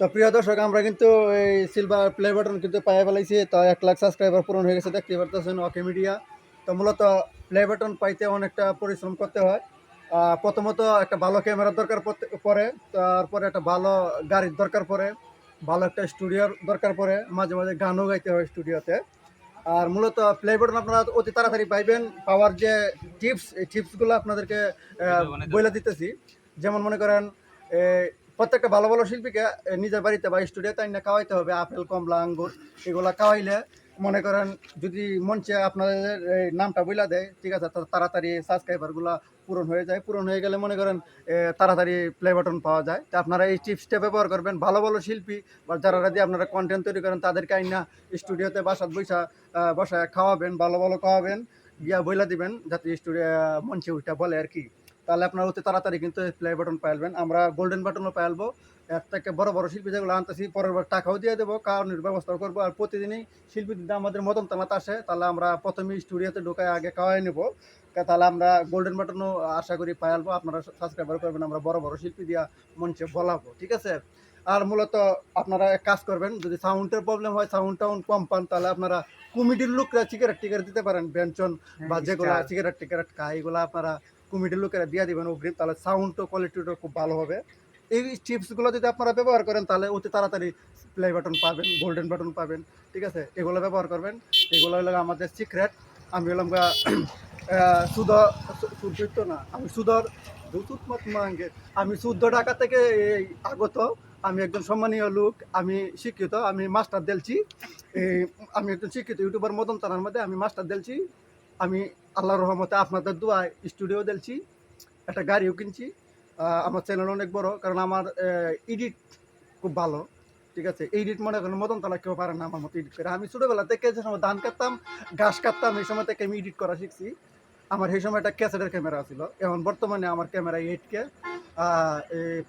তো প্রিয় দর্শক আমরা কিন্তু এই সিলভার প্লে বাটন কিন্তু পায়ে ফেলাইছি। তো এক লাখ সাবস্ক্রাইবার পূরণ হয়ে গেছে দেখতে পারতেছেন ওকে মিডিয়া তো মূলত প্লে বাটন পাইতে অনেকটা পরিশ্রম করতে হয়। প্রথমত একটা ভালো ক্যামেরার দরকার পড়ে তারপরে একটা ভালো গাড়ির দরকার পড়ে ভালো একটা স্টুডিওর দরকার পড়ে মাঝে মাঝে গানও গাইতে হয় স্টুডিওতে আর মূলত প্লে বাটন আপনারা অতি তাড়াতাড়ি পাইবেন পাওয়ার যে টিপস এই টিপসগুলো আপনাদেরকে বলে দিতেছি। যেমন মনে করেন প্রত্যেকটা ভালো ভালো শিল্পীকে নিজের বাড়িতে বা স্টুডিওতে আইনা খাওয়াইতে হবে, আপেল, কমলা, আঙ্গুর এগুলা খাওয়াইলে মনে করেন যদি মঞ্চে আপনাদের নামটা বইলা দেয়, ঠিক আছে তাড়াতাড়ি সাবস্ক্রাইবারগুলো পূরণ হয়ে যায়। পূরণ হয়ে গেলে মনে করেন তাড়াতাড়ি প্লে বাটন পাওয়া যায়। তো আপনারা এই টিপসটা ব্যবহার করবেন। ভালো ভালো শিল্পী বা যারা দিয়ে আপনারা কন্টেন্ট তৈরি করেন, তাদেরকে আইনা স্টুডিওতে বাসাত বৈশা বসায় খাওয়াবেন, ভালো ভালো খাওয়াবেন, গিয়া বইলা দিবেন, যাতে স্টুডিও মঞ্চে ওইটা বলে আর কি। তাহলে আপনারা অতি তাড়াতাড়ি কিন্তু প্লে বাটন পাইলবেন। আমরা গোল্ডেন বাটনও পাইলবো। এর থেকে বড় বড় শিল্পী যেগুলো আনতেছি পরের বার টাকাও দিয়ে দেবো কারণের ব্যবস্থা করব। আর প্রতিদিনই শিল্পী যদি আমাদের মদন তামাত আসে তাহলে আমরা প্রথমেই স্টুডিওতে ঢোকায় আগে খাওয়াই নেব। তাহলে আমরা গোল্ডেন বাটনও আশা করি পাইলবো। আপনারা সাবস্ক্রাইবার করবেন আমরা বড় বড় শিল্পী দিয়া মঞ্চে বলাবো ঠিক আছে? আর মূলত আপনারা এক কাজ করবেন যদি সাউন্ডের প্রবলেম হয় সাউন্ড টাউন কম পান তাহলে আপনারা কমিটির লোকরা সিগারেট টিকারেট দিতে পারেন ব্যঞ্জন বা যেগুলো সিগারেট টিকারেট খায় এগুলো আপনারা কমিটির লোকেরা দিয়ে দিবেন অগ্রিম, তাহলে সাউন্ডও কোয়ালিটিটা খুব ভালো হবে। এই টিপসগুলো যদি আপনারা ব্যবহার করেন, তাহলে অতি তাড়াতাড়ি প্লে বাটন পাবেন গোল্ডেন বাটন পাবেন, ঠিক আছে? এগুলো ব্যবহার করবেন। এগুলো হলো আমাদের সিক্রেট আমি হলাম গা সুদ সুদ না, আমি সুদর মত মাঙ্গে। আমি শুদ্ধ ঢাকা থেকে আগত, আমি একজন সম্মানীয় লোক, আমি শিক্ষিত, আমি মাস্টার দেলছি। আমি একজন শিক্ষিত ইউটিউবার মদন তানার মধ্যে, আমি মাস্টার দেলছি। আমি আল্লাহর রহমতে আপনাদের দোয়ায় স্টুডিও দেলছি, একটা গাড়িও কিনছি। আমার চ্যানেল অনেক বড়, কারণ আমার এডিট খুব ভালো, ঠিক আছে? এডিট মনে করেন মদন তালা কেউ পারে না আমার মতো এডিট করে। আমি ছোটোবেলা থেকে যে সময় ধান কাটতাম, ঘাস কাটতাম, এই সময় থেকে আমি এডিট করা শিখছি। আমার সেই সময় একটা ক্যাসেটের ক্যামেরা ছিল। এখন বর্তমানে আমার ক্যামেরা এইট কে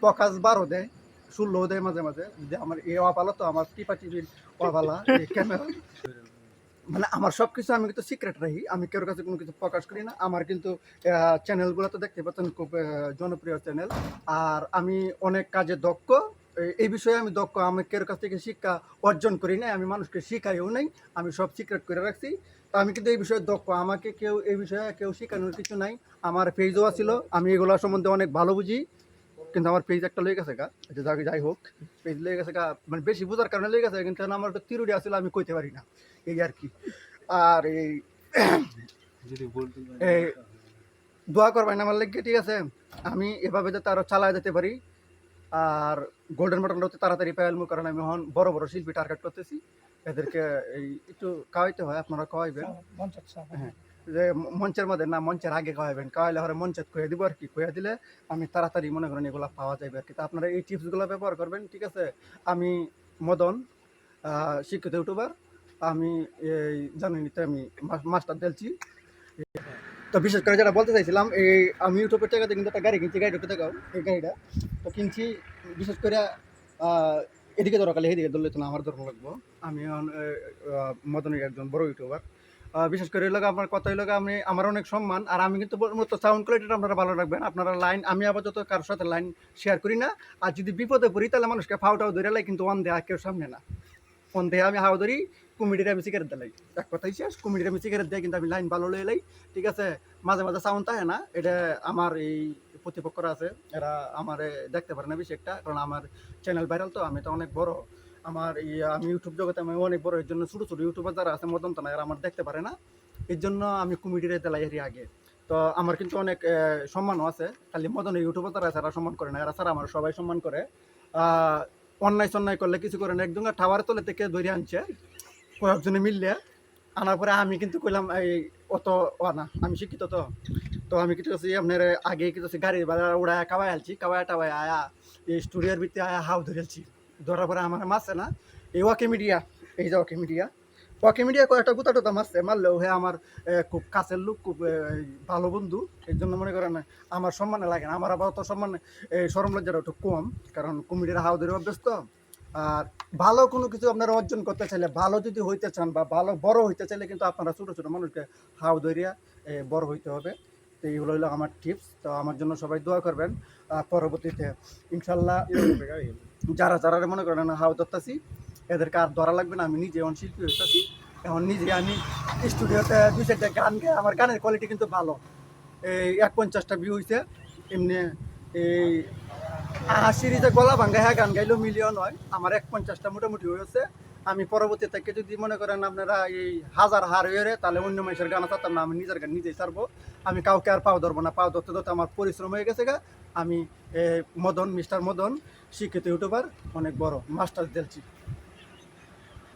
পকাশ বারো দেয় ষোলো দেয় মাঝে মাঝে। যে আমার এ ওয়াপালা তো আমার টিপা ওয়াপালা এই ক্যামেরা। মানে আমার সব কিছু আমি কিন্তু সিক্রেট রাখি আমি কেউ কাছে কোনো কিছু প্রকাশ করি না। আমার কিন্তু চ্যানেলগুলো তো দেখতে পাচ্ছেন, খুব জনপ্রিয় চ্যানেল আর আমি অনেক কাজে দক্ষ। এই- বিষয়ে আমি দক্ষ। আমি কেউ কাছ থেকে শিক্ষা অর্জন করি নাই। আমি মানুষকে শিখাইও নাই। আমি সব সিক্রেট করে রাখছি। তো আমি কিন্তু এই বিষয়ে দক্ষ। আমাকে কেউ, এই বিষয়ে কেউ শেখানোর কিছু নাই। আমার পেজও আছিল। আমি এগুলো সম্বন্ধে অনেক ভালো বুঝি। কিন্তু আমার পেজ একটা লয়ে গেছে গা যাকে যাই হোক পেজ লয়ে গেছে গা মানে বেশি বোঝার কারণে লয়ে গেছে কিন্তু আমার একটা তিরুডি আসলে আমি কইতে পারি না এই আর কি। আর এই এই দোয়া করবেন আমার লেগে ঠিক আছে? আমি এভাবে যাতে আরও চালায় যেতে পারি আর গোল্ডেন বাটনটা হতে তাড়াতাড়ি পাইলমু কারণ আমি এখন বড় বড় শিল্পী টার্গেট করতেছি। এদেরকে এই একটু খাওয়াইতে হয় আপনারা খাওয়াইবেন। হ্যাঁ। যে মঞ্চের মধ্যে, না, মঞ্চের আগে খাওয়াবেন খাওয়াইলে হরে মঞ্চের খুঁয়ে দিব আর কি, খুঁয়ে দিলে আমি তাড়াতাড়ি মনে করেন এগুলো পাওয়া যাবে আর কি। তা আপনারা এই টিপসগুলো ব্যবহার করবেন, ঠিক আছে? আমি মদন শিক্ষিত ইউটিউবার, আমি এই জানেনই তো আমি মাস্টার দেলছি তো বিশেষ করে যেটা বলতে চাইছিলাম, এই আমি ইউটিউবের টাকাতে কিন্তু একটা গাড়ি কিনছি, গাড়িটা দেখাও এই গাড়িটা। তো কিনছি, বিশেষ করে এদিকে খালি, এদিকে ধরলে তো আমার ধরো লাগবো। আমি মদনের একজন বড় ইউটিউবার। বিশেষ করে এলাকা আমার কথা এলাকা আমি, আমার অনেক সম্মান, আর আমি কিন্তু মূলত সাউন্ড কোয়ালিটিটা আপনারা ভালো রাখবেন। আপনারা লাইন আমি আপাতত কারোর সাথে লাইন শেয়ার করি না। আর যদি বিপদে পড়ি, তাহলে মানুষকে ফাউটাও ধরে লাই, কিন্তু অন দেয়া কেউ সামনে না। অন দেয়া আমি হাও ধরি কুমিডির আমি সিগারেট দিলাই এক কথাই শেষ কুমিডির আমি সিগারেট দেয় কিন্তু আমি লাইন ভালো লয়ে লাই। ঠিক আছে? মাঝে মাঝে সাউন্ড থাকে না, এটা আমার এই প্রতিপক্ষরা আছে। এরা আমার দেখতে পারে না বেশি একটা কারণ আমার চ্যানেল ভাইরাল তো, আমি তো অনেক বড়। আমার আমি ইউটিউব জগতে আমি অনেক বড় এর জন্য ছোটো ছোটো ইউটিউবার যারা আছে, মদন তানা এরা আমার দেখতে পারে না। এর জন্য আমি কমিটির দেলাই এর আগে। তো আমার কিন্তু অনেক সম্মানও আছে। খালি মদন ইউটিউবার যারা আছে, এরা সম্মান করে না। এরা ছাড়া আমার সবাই সম্মান করে। অন্যায় সন্যায় করলে কিছু করে না। একদম টাওয়ার তলে থেকে ধরে আনছে। কয়েকজনে মিললে। আনার পরে আমি কিন্তু কইলাম, এই, অত না, আমি শিক্ষিত তো। তো আমি কিছু করছি আপনার আগে কিছু গাড়ি ভাড়া উড়ায় কাবাই আলছি কাবাই টাবাই আয়া, এই স্টুডিওর ভিতরে আয়া হাও ধরেছি ধরার পরে আমার মারছে না, এই ওয়াকে মিডিয়া, এই যে ওয়াকে মিডিয়া ওয়াকে মিডিয়া কয়েকটা গুতা টুতা মারছে, মারলেও হ্যাঁ আমার খুব কাছের লোক, খুব ভালো বন্ধু এর জন্য মনে করেন, আমার সম্মানে লাগে না, আমার আবার অত সম্মান এই সরম লজ্জাটা একটু কম, কারণ কমিটির হাও ধরে অভ্যস্ত। আর ভালো কোনো কিছু আপনারা অর্জন করতে চাইলে, ভালো যদি হইতে চান বা ভালো বড় হইতে চাইলে কিন্তু আপনারা ছোটো ছোটো মানুষকে হাও ধরিয়া বড় হইতে হবে। তো এইগুলো হলো আমার টিপস তো আমার জন্য সবাই দোয়া করবেন পরবর্তীতে। ইনশাল্লাহ যারা যারা মনে করেন হাও ধরতেছি, এদেরকে আর ধরা লাগবে না। আমি নিজে এখন শিল্পী হইতাছি। এখন নিজে আমি স্টুডিওতে দুই চারটা গান গাই, আমার গানের কোয়ালিটি কিন্তু ভালো। এই এক পঞ্চাশটা ভিউ হয়েছে এমনি এই সিরিজে গলা ভাঙ্গা হ্যাঁ গান গাইলেও মিলিয়ন হয়। আমার এক পঞ্চাশটা মোটামুটি হয়েছে আমি পরবর্তী থেকে যদি মনে করেন আপনারা এই হাজার হার হয়ে তাহলে অন্য মানুষের গান চাতাম না আমি নিজের গান নিজেই ছাড়বো। আমি কাউকে আর পাও ধরবো না, পাও ধরতে ধরতে আমার পরিশ্রম হয়ে গেছে গা। আমি মদন, মিস্টার মদন, শিক্ষিত ইউটিউবার, অনেক বড়, মাস্টার দিলছি